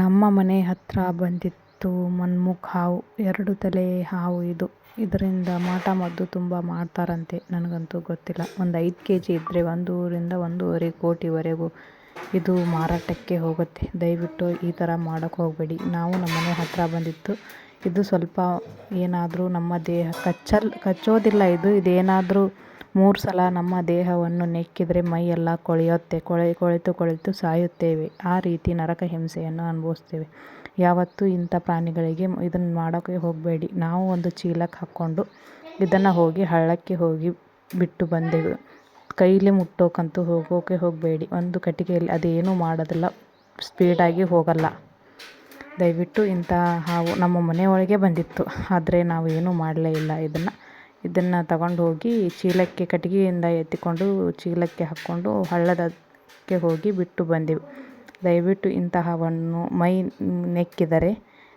ನಮ್ಮ ಮನೆ ಹತ್ರ ಬಂದಿತ್ತು ಮನ್ಮುಖ ಹಾವು, ಎರಡು ತಲೆ ಹಾವು ಇದು. ಇದರಿಂದ ಮಾಟ ಮದ್ದು ತುಂಬ ಮಾಡ್ತಾರಂತೆ, ನನಗಂತೂ ಗೊತ್ತಿಲ್ಲ. ಒಂದು ಐದು ಕೆ ಜಿ ಇದ್ದರೆ ಒಂದೂರಿಂದ ಒಂದೂವರೆ ಕೋಟಿವರೆಗೂ ಇದು ಮಾರಾಟಕ್ಕೆ ಹೋಗುತ್ತೆ. ದಯವಿಟ್ಟು ಈ ಥರ ಮಾಡೋಕ್ಕೆ ಹೋಗಬೇಡಿ. ನಾವು ನಮ್ಮ ಮನೆ ಹತ್ತಿರ ಬಂದಿತ್ತು. ಇದು ಸ್ವಲ್ಪ ಏನಾದರೂ ನಮ್ಮ ದೇಹ ಕಚ್ಚಲ್, ಕಚ್ಚೋದಿಲ್ಲ ಇದು. ಇದೇನಾದರೂ ಮೂರು ಸಲ ನಮ್ಮ ದೇಹವನ್ನು ನೆಕ್ಕಿದರೆ ಮೈಯೆಲ್ಲ ಕೊಳೆಯುತ್ತೆ. ಕೊಳೆ, ಕೊಳೆತು ಕೊಳೆತು ಸಾಯುತ್ತೇವೆ. ಆ ರೀತಿ ನರಕ ಹಿಂಸೆಯನ್ನು ಅನುಭವಿಸ್ತೇವೆ. ಯಾವತ್ತೂ ಇಂಥ ಪ್ರಾಣಿಗಳಿಗೆ ಇದನ್ನು ಮಾಡೋಕ್ಕೆ ಹೋಗಬೇಡಿ. ನಾವು ಒಂದು ಚೀಲಕ್ಕೆ ಹಾಕ್ಕೊಂಡು ಇದನ್ನು ಹೋಗಿ ಹಳ್ಳಕ್ಕೆ ಹೋಗಿ ಬಿಟ್ಟು ಬಂದೆವು. ಕೈಲಿ ಮುಟ್ಟೋಕಂತೂ ಹೋಗೋಕೆ ಹೋಗಬೇಡಿ. ಒಂದು ಕಟ್ಟಿಗೆಯಲ್ಲಿ ಅದೇನೂ ಮಾಡೋದಿಲ್ಲ. ಸ್ಪೀಡಾಗಿ ಹೋಗಲ್ಲ. ದಯವಿಟ್ಟು ಇಂಥ ಹಾವು ನಮ್ಮ ಮನೆ ಒಳಗೆ ಬಂದಿತ್ತು. ಆದರೆ ನಾವು ಏನೂ ಮಾಡಲೇ ಇಲ್ಲ ಇದನ್ನು. ಇದನ್ನು ತಗೊಂಡು ಹೋಗಿ ಚೀಲಕ್ಕೆ, ಕಟ್ಟಿಗೆಯಿಂದ ಎತ್ತಿಕೊಂಡು ಚೀಲಕ್ಕೆ ಹಾಕ್ಕೊಂಡು ಹಳ್ಳದಕ್ಕೆ ಹೋಗಿ ಬಿಟ್ಟು ಬಂದೆವು. ದಯವಿಟ್ಟು ಇಂತಹವನ್ನು ಮೈ ನೆಕ್ಕಿದರೆ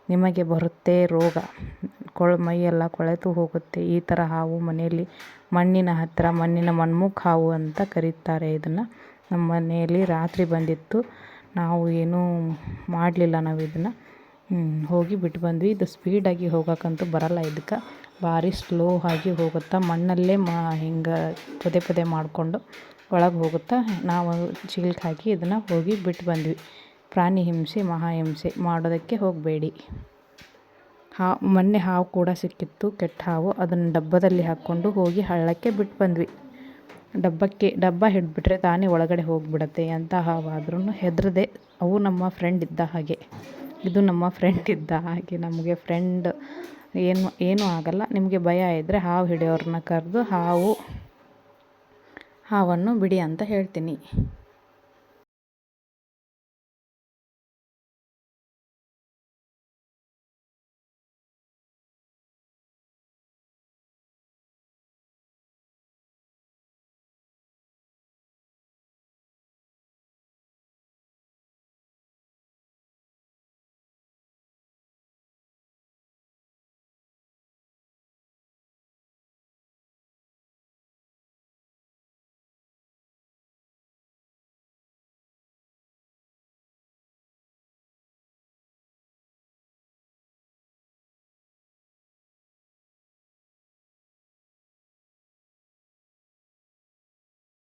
ನಿಮಗೆ ಬರುತ್ತೆ ರೋಗ. ಕೊಳ, ಮೈಯೆಲ್ಲ ಕೊಳೆತು ಹೋಗುತ್ತೆ. ಈ ಥರ ಹಾವು ಮನೆಯಲ್ಲಿ, ಮಣ್ಣಿನ ಹತ್ತಿರ ಮಣ್ಣಿನ ಮಣ್ಮುಖ ಹಾವು ಅಂತ ಕರೀತಾರೆ ಇದನ್ನು. ನಮ್ಮ ಮನೆಯಲ್ಲಿ ರಾತ್ರಿ ಬಂದಿತ್ತು. ನಾವು ಏನೂ ಮಾಡಲಿಲ್ಲ ನಾವು ಇದನ್ನು ಹೋಗಿ ಬಿಟ್ಟು ಬಂದ್ವಿ. ಇದು ಸ್ಪೀಡಾಗಿ ಹೋಗೋಕ್ಕಂತೂ ಬರಲ್ಲ ಇದಕ್ಕೆ. ಭಾರಿ ಸ್ಲೋ ಆಗಿ ಹೋಗುತ್ತಾ ಮಣ್ಣಲ್ಲೇ ಮಾ ಹಿಂಗೆ ಪದೇ ಪದೇ ಮಾಡಿಕೊಂಡು ಒಳಗೆ ಹೋಗುತ್ತಾ ನಾವು ಚೀಲಕ್ಕೆ ಹಾಕಿ ಇದನ್ನು ಹೋಗಿ ಬಿಟ್ಟು ಬಂದ್ವಿ. ಪ್ರಾಣಿ ಹಿಂಸೆ ಮಹಾಹಿಂಸೆ ಮಾಡೋದಕ್ಕೆ ಹೋಗಬೇಡಿ. ಹಾ, ಮೊನ್ನೆ ಹಾವು ಕೂಡ ಸಿಕ್ಕಿತ್ತು, ಕೆಟ್ಟ ಹಾವು. ಅದನ್ನು ಡಬ್ಬದಲ್ಲಿ ಹಾಕ್ಕೊಂಡು ಹೋಗಿ ಹಳ್ಳಕ್ಕೆ ಬಿಟ್ಟು ಬಂದ್ವಿ. ಡಬ್ಬಕ್ಕೆ, ಡಬ್ಬ ಹಿಡ್ಬಿಟ್ರೆ ತಾನೇ ಒಳಗಡೆ ಹೋಗಿಬಿಡತ್ತೆ. ಎಂಥ ಹಾವು ಆದ್ರೂ ಹೆದರದೆ ಅವು ನಮ್ಮ ಫ್ರೆಂಡ್ ಇದ್ದ ಹಾಗೆ. ಇದು ನಮ್ಮ ಫ್ರೆಂಡ್ ಇದ್ದ ಹಾಗೆ, ನಮಗೆ ಫ್ರೆಂಡ್ ಏನು ಏನೂ ಆಗಲ್ಲ. ನಿಮಗೆ ಭಯ ಇದ್ದರೆ ಹಾವು ಹಿಡಿಯೋರನ್ನ ಕರೆದು ಹಾವು ಹಾವನ್ನು ಬಿಡಿ ಅಂತ ಹೇಳ್ತೀನಿ.